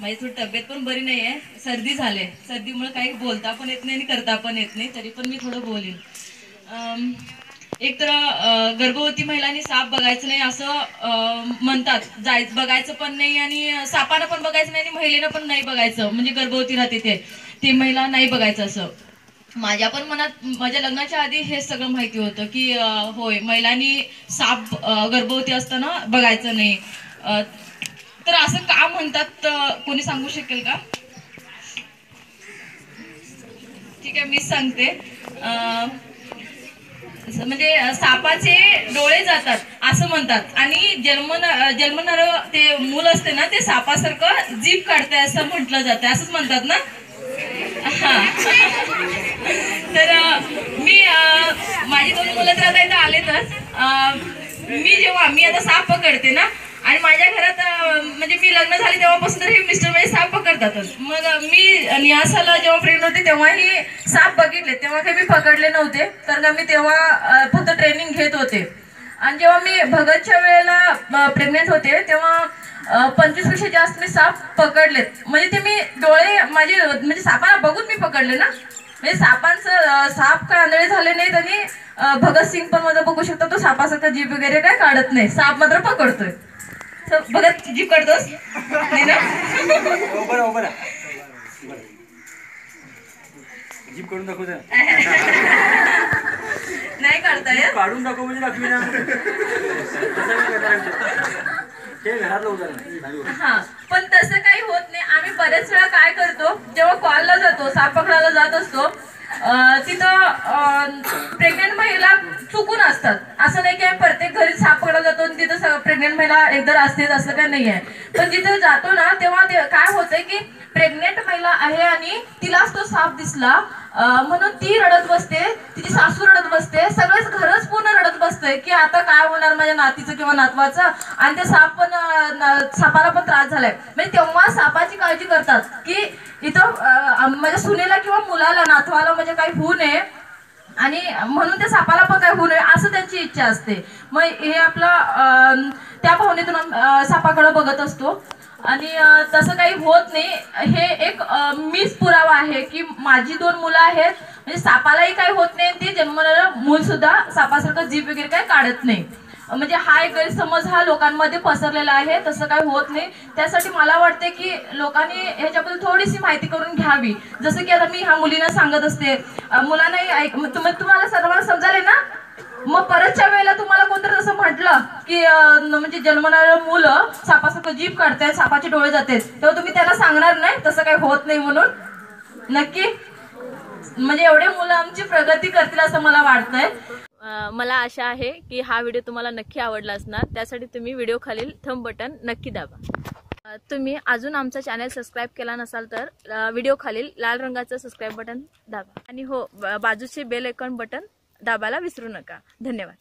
माझी थोडी तब्येत पण बरी नाही आहे सर्दी झाले. सर्दीमुळे काही बोलता पण येत नाही आणि करता पण येत नाही तरी पण मी थोडं बोलेन. एक तर गर्भवती महिलांनी साप बघायचं नाही असं म्हणतात. जाय बघायचं पण नाही आणि सापानं पण बघायचं नाही आणि महिलेनं पण नाही बघायचं. म्हणजे गर्भवती राहते ते. ती महिला नाही बघायचं असं. माझ्या पण मनात माझ्या लग्नाच्या आधी हे सगळं माहिती होतं की होय महिलांनी साप गर्भवती असताना बघायचं नाही. तर असं का म्हणतात कोणी सांगू शकेल का? ठीक आहे मी सांगते. म्हणजे सापाचे डोळे जातात असं म्हणतात. आणि जन्म जन्मणार ते मूल असते ना ते सापासारखं जीभ काढते असं म्हटलं जातं असंच म्हणतात ना? तर मी माझी दोन मुलं तर आता इथं आलेतच. तर मी जेव्हा मी आता साप पकडते ना आणि माझ्या घरात अं, म्हणजे मी लग्न झाले तेव्हापासून तर हे मिस्टर माझे साप पकडतातच. मग मी न्यासाला जेव्हा प्रेग्नंट होते तेव्हाही साप बघितले. तेव्हा काही मी पकडले नव्हते. तर का मी तेव्हा फक्त ट्रेनिंग घेत होते. आणि जेव्हा मी भगतच्या वेळेला प्रेग्नेंट होते तेव्हा पंचवीसपेक्षा जास्त मी साप पकडलेत म्हणजे ते मी डोळे माझे म्हणजे सापाला बघून मी पकडले ना. म्हणजे सापांचं साप काय आंधळे झाले नाहीत आणि भगतसिंग पण माझा बघू शकतो तो सापासारखा जीभ वगैरे काय काढत नाही. साप मात्र पकडतोय. भगत जीभ काढतोस नाही ना उभं राहा, उभं राहा. जीप करून दाखव. नाही काढता येत काढून दाखव म्हणजे दाखवी ना. ते घरातलं उदाहरण हा पण तसं काही होत नाही. आम्ही बरेच वेळा काय करतो जेव्हा कॉलला जातो साप पकडायला जात असतो तिथं प्रेग्नेंट महिला चुकून असतात. असं नाही की प्रत्येक प्रेग्नेंट महिला एकदा असतेच असं काही नाही आहे पण जिथे जातो ना तेव्हा ते काय होतंय की प्रेग्नेंट महिला आहे आणि तिलाच तो साप दिसला. म्हणून ती रडत बसते तिची सासू रडत बसते. सगळेच घरच पूर्ण रडत बसतंय की आता काय होणार माझ्या नातीचं किंवा नातवाचं? आणि ते साप पण सापाला पण त्रास झालाय. म्हणजे तेव्हा सापाची काळजी करतात की इथं माझ्या सुनेला किंवा मुलाला नातवाला म्हणजे काही होऊ नये. आणि म्हणून त्या सापाला पण काय होऊ नये असं त्यांची इच्छा असते. मग हे आपलं त्या भावनेतून सापाकडे बघत असतो. आणि तसं काही होत नाही. हे एक मीच पुरावा आहे की माझी दोन मुलं आहेत. म्हणजे सापालाही काही होत नाही ते जन्मलेलं मूल सुद्धा सापासारखं जीभ वगैरे काही काढत नाही. म्हणजे हा एक गैरसमज हा लोकांमध्ये पसरलेला आहे तसं काही होत नाही. त्यासाठी मला वाटते की लोकांनी ह्याच्याबद्दल थोडीशी माहिती करून घ्यावी. जसं की आता मी ह्या मुलींना सांगत असते मुलांनाही ऐक मग तुम्हाला सर्वांना समजाले ना? मग परतच्या वेळेला तुम्हाला कोणतरी असं म्हटलं की म्हणजे जन्मणारं मुलं सापासारखं जीप काढतायत सापाचे डोळे जाते तेव्हा तुम्ही त्याला सांगणार नाही? तसं काही होत नाही म्हणून? नक्की? म्हणजे एवढे मुलं आमची प्रगती करतील असं मला वाटतंय. मला आशा आहे की हा व्हिडिओ तुम्हाला नक्की आवडला असणार. त्यासाठी तुम्ही व्हिडिओ खालील थंब बटन नक्की दाबा. तुम्ही अजून आमचा चॅनल सबस्क्राईब केला नसाल तर व्हिडिओ खालील लाल रंगाचं सबस्क्राईब बटन दाबा. आणि हो ब- बाजूचे बेल ऐकॉन बटन दाबायला विसरू नका. धन्यवाद.